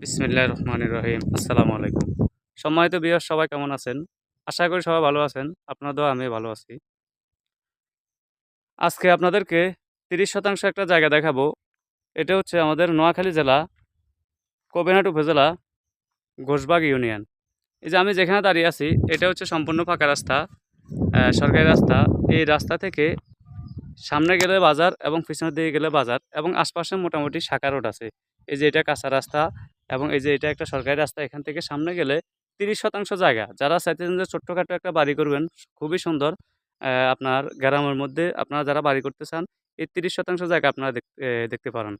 বিসমিল্লাহ রহমান রহিম। আসসালামু আলাইকুম। সম্মানিত বিয়ার সবাই কেমন আছেন? আশা করি সবাই ভালো আছেন। আপনাদের আমি ভালো আছি। আজকে আপনাদেরকে তিরিশ শতাংশ একটা জায়গা দেখাবো। এটা হচ্ছে আমাদের নোয়াখালী জেলা, কবিরহাট উপজেলা, ঘোষবাগ ইউনিয়ন। এই যে আমি যেখানে দাঁড়িয়ে আছি, এটা হচ্ছে সম্পূর্ণ ফাঁকা রাস্তা সরকারি রাস্তা। এই রাস্তা থেকে সামনে গেলে বাজার এবং পিছনের দিকে গেলে বাজার এবং আশপাশে মোটামুটি শাখা রোড আছে। এই যে এটা কাঁচা রাস্তা এবং এই যে এটা একটা সরকারি রাস্তা, এখান থেকে সামনে গেলে তিরিশ শতাংশ জায়গা। যারা চাইতেছেন যে ছোট্টখাটো একটা বাড়ি করবেন, খুবই সুন্দর। আপনার গ্রামের মধ্যে আপনারা যারা বাড়ি করতে চান, এই তিরিশ শতাংশ জায়গা আপনারা দেখ- দেখতে পারেন।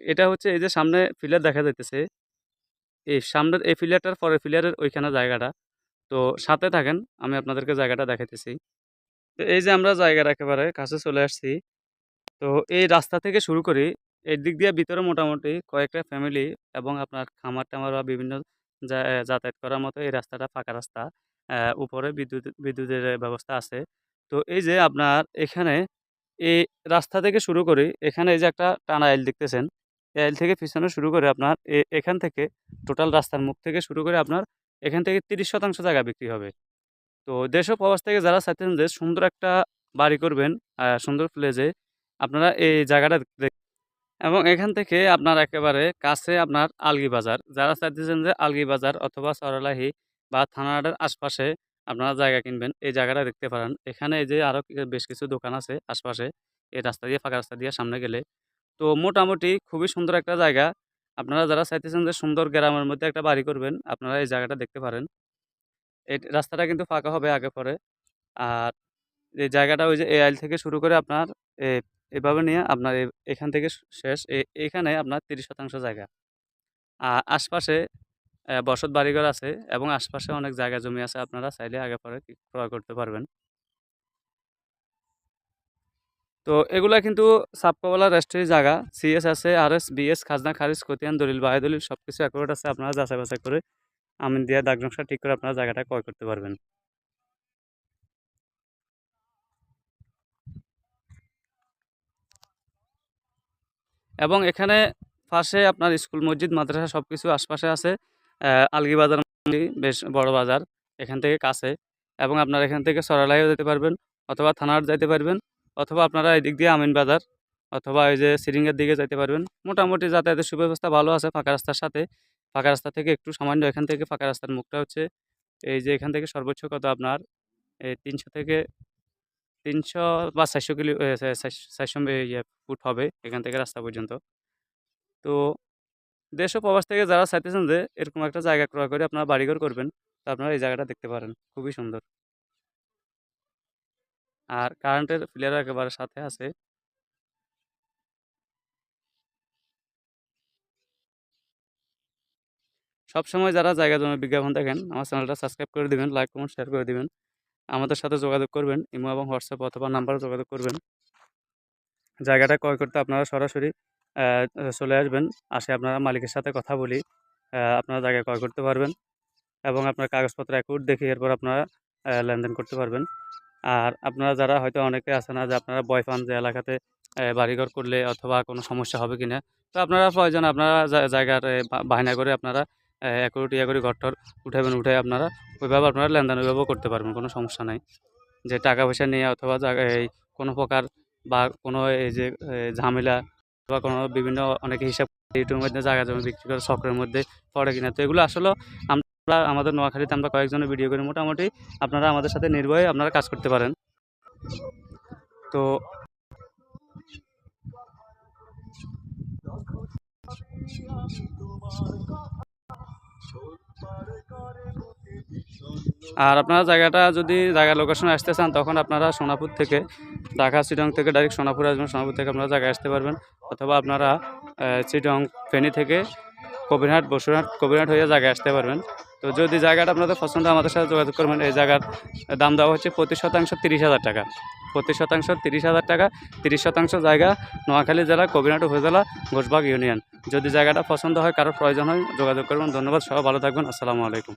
এটা হচ্ছে এই যে সামনে ফিলার দেখা যাইতেছে। এই সামনের, এই ফিলারটার পরে ফিলারের ওইখানে জায়গাটা। তো সাথে থাকেন, আমি আপনাদেরকে জায়গাটা দেখাইতেছি। তো এই যে আমরা জায়গার একেবারে কাছে চলে আসছি। তো এই রাস্তা থেকে শুরু করি এই দিক দিয়ে ভিতরে মোটামুটি কয়েকটা ফ্যামিলি এবং আপনার খামার টামার বা বিভিন্ন যাতায়াত করার মতো এই রাস্তাটা ফাঁকা রাস্তা। উপরে বিদ্যুৎ, বিদ্যুতের ব্যবস্থা আছে। তো এই যে আপনার এখানে এই রাস্তা থেকে শুরু করি এখানে এই যে একটা টানা আইল দেখতেছেন আইল থেকে পিছনে শুরু করে আপনার এখান থেকে টোটাল রাস্তার মুখ থেকে শুরু করে আপনার এখান থেকে তিরিশ শতাংশ জায়গা বিক্রি হবে। তো দেশ ও প্রবাস থেকে যারা চাইতেন যে সুন্দর একটা বাড়ি করবেন সুন্দর প্লেজে আপনারা এই জায়গাটা এবং এখান থেকে আপনার একেবারে কাছে আপনার আলগি বাজার। যারা চাইতেছেন যে আলগি বাজার অথবা সরলাহি বা থানার আশপাশে আপনারা জায়গা কিনবেন, এই জায়গাটা দেখতে পারেন। এখানে এই যে আরও বেশ কিছু দোকান আছে আশপাশে, এই রাস্তা দিয়ে, ফাঁকা রাস্তা দিয়ে সামনে গেলে। তো মোটামুটি খুবই সুন্দর একটা জায়গা। আপনারা যারা চাইতেছেন যে সুন্দর গ্রামের মধ্যে একটা বাড়ি করবেন, আপনারা এই জায়গাটা দেখতে পারেন। এই রাস্তাটা কিন্তু ফাঁকা হবে আগে পরে। আর এই জায়গাটা ওই যে এই আইল থেকে শুরু করে আপনার এভাবে নিয়ে আপনার এখান থেকে শেষ। এখানে আপনার তিরিশ শতাংশ জায়গা। আর আশপাশে বসত বাড়িঘর আছে এবং আশপাশে অনেক জায়গা জমি আছে। আপনারা চাইলে আগে পরে ক্রয় করতে পারবেন। তো এগুলা কিন্তু সাবকওয়ালা রেস্ট্রির জায়গা। সিএস আছে আর এস বিএস খাজনা, খারিজ, খতিয়ান, দলিল বায় দলিল সব কিছু অ্যাকুরেট আছে। আপনারা যাচাই বাছাই করে আমিন দিয়ে দাগ নকশা ঠিক করে আপনারা জায়গাটা ক্রয় করতে পারবেন। এবং এখানে পাশে আপনার স্কুল মসজিদ মাদ্রাসা সব কিছু আশপাশে আছে। আহ, আলগি বেশ বড় বাজার এখান থেকে কাছে। এবং আপনারা এখান থেকে সরালাইও যেতে পারবেন অথবা থানার যাইতে পারবেন অথবা আপনারা এদিক দিয়ে আমিন বাজার অথবা ওই যে সিরিঙ্গের দিকে যাইতে পারবেন। মোটামুটি যাতায়াতের সুব্যবস্থা ভালো আছে ফাঁকা রাস্তার সাথে। ফাঁকা রাস্তা থেকে একটু সামান্য এখান থেকে ফাঁকা রাস্তার মুখটা হচ্ছে এই যে এখান থেকে সর্বোচ্চ কত আপনার? এই তিনশো থেকে তিনশো বা চারশো কিলো চারশো ইয়ে ফুট হবে এখান থেকে রাস্তা পর্যন্ত। তো দেশ ও প্রবাস থেকে যারা চাইতেছেন যে এরকম একটা জায়গা ক্রয় করে আপনারা বাড়িঘর করবেন, তো আপনারা এই জায়গাটা দেখতে পারেন। খুবই সুন্দর। আর কারেন্টের প্লেয়ার একেবারে সাথে আছে। সবসময় যারা জায়গা জমি বিজ্ঞাপন দেখেন, আমার চ্যানেলটা সাবস্ক্রাইব করে দিবেন, লাইক, কমেন্ট, শেয়ার করে দিবেন। আমাদের সাথে যোগাযোগ করবেন। ইমো এবং হোয়াটসঅ্যাপ অথবা নাম্বারে যোগাযোগ করবেন। জায়গাটা ক্রয় করতে আপনারা সরাসরি চলে আসবেন। আসে আপনারা মালিকের সাথে কথা বলি আপনারা জায়গা ক্রয় করতে পারবেন এবং আপনার কাগজপত্র অ্যাকুট দেখে এরপর আপনারা লেনদেন করতে পারবেন। আর আপনারা যারা হয়তো অনেকে আছে না যে আপনারা বয় পান যে এলাকাতে বাড়িঘর করলে অথবা কোনো সমস্যা হবে কিনা, তো আপনারা প্রয়োজন আপনারা জায়গার বাহানা করে আপনারা ইয়ে করে ঘরটর উঠাবেন উঠে আপনারা ওইভাবে আপনারা লেনদেন ওইভাবেও করতে পারবেন, কোনো সমস্যা নাই। যে টাকা পয়সা নিয়ে অথবা এই কোনো প্রকার বা কোনো এই যে ঝামেলা বা কোনো বিভিন্ন অনেকে হিসাব ইউটিউবের মধ্যে জায়গা জমি বিক্রি করে চক্রের মধ্যে পড়ে কিনা, তো এগুলো আসলে আমরা আমাদের নোয়াখালীতে আমরা কয়েকজনের ভিডিও করি, মোটামুটি আপনারা আমাদের সাথে নির্ভয়ে আপনারা কাজ করতে পারেন। তো আর আপনারা জায়গাটা যদি জায়গা লোকেশনে আসতে চান, তখন আপনারা সোনাপুর থেকে, ঢাকা চিটং থেকে ডাইরেক্ট সোনাপুর আসবেন। সোনাপুর থেকে আপনারা জায়গায় আসতে পারবেন। অথবা আপনারা চিটং ফেনী থেকে কবিরহাট, বসুরহাট, কবিরহাট হয়ে জায়গায় আসতে পারবেন। তো যদি জায়গাটা আপনাদের পছন্দ আমাদের সাথে যোগাযোগ করবেন। এই জায়গার দাম দেওয়া হচ্ছে প্রতি শতাংশ তিরিশ হাজার টাকা। প্রতি শতাংশ তিরিশ হাজার টাকা, তিরিশ শতাংশ জায়গা নোয়াখালী জেলা, কবিরহাট উপজেলা, ঘোষবাগ ইউনিয়ন। যদি জায়গাটা পছন্দ হয় কারোর প্রয়োজন হয়, যোগাযোগ করবেন। ধন্যবাদ, সবাই ভালো থাকবেন। আসসালামু আলাইকুম।